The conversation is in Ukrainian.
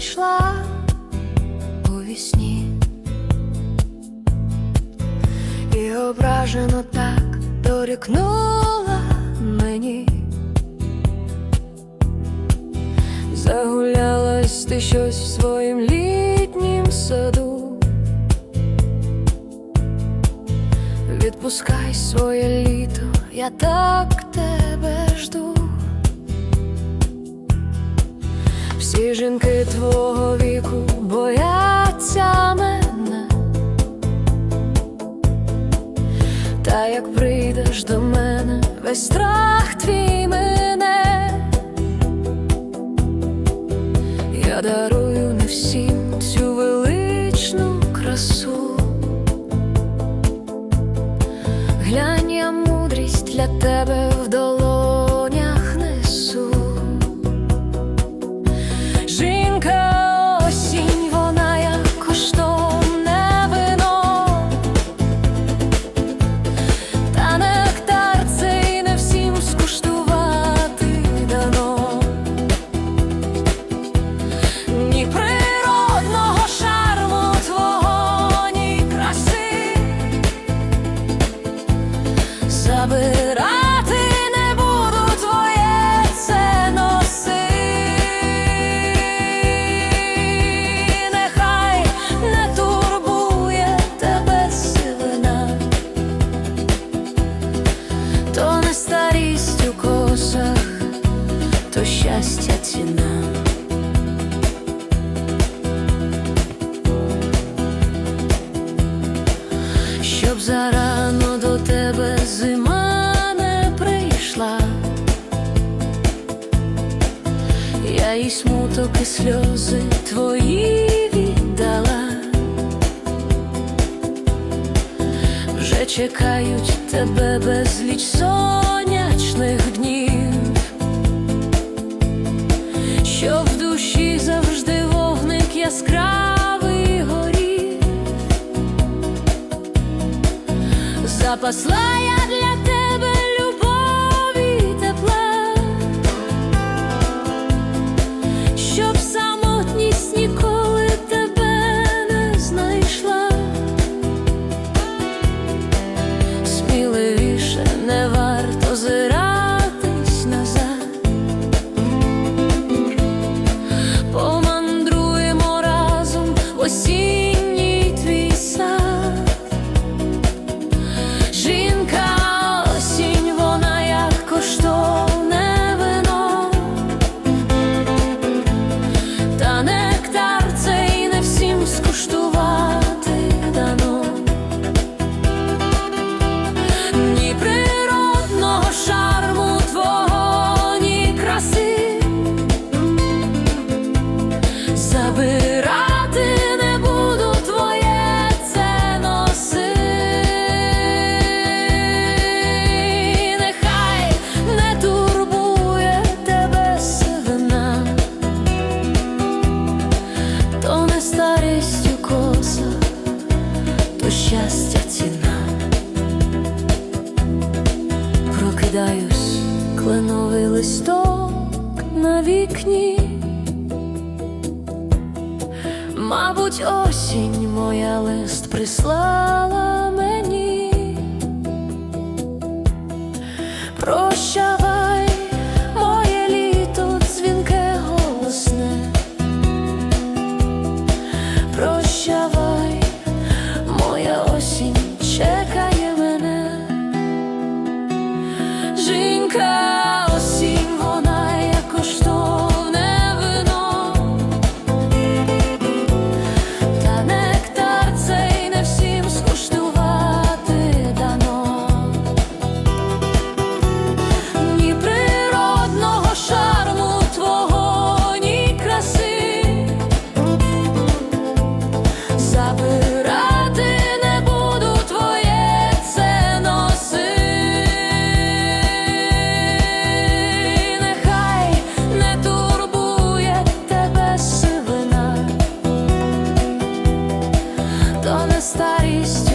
прийшла у вісні і ображено так дорікнула мені. Загулялась ти щось в своїм літнім саду. Відпускай своє літо, я так тебе жду. Жінки твого віку бояться мене. Та як прийдеш до мене, весь страх твій мене. Я дарую не всім забирати не буду твоє це. Нехай не турбує тебе сивина, то не старість у косах, то щастя ціна. Щоб зарано я їй смуток і сльози твої віддала, вже чекають тебе безліч сонячних днів, щоб в душі завжди вогник яскравий горів. Запасла я у косах, то щастя ціна. Прокидаюсь, кленовий листок на вікні. Мабуть, осінь моя лист прислала мені. Прощавай. should старість.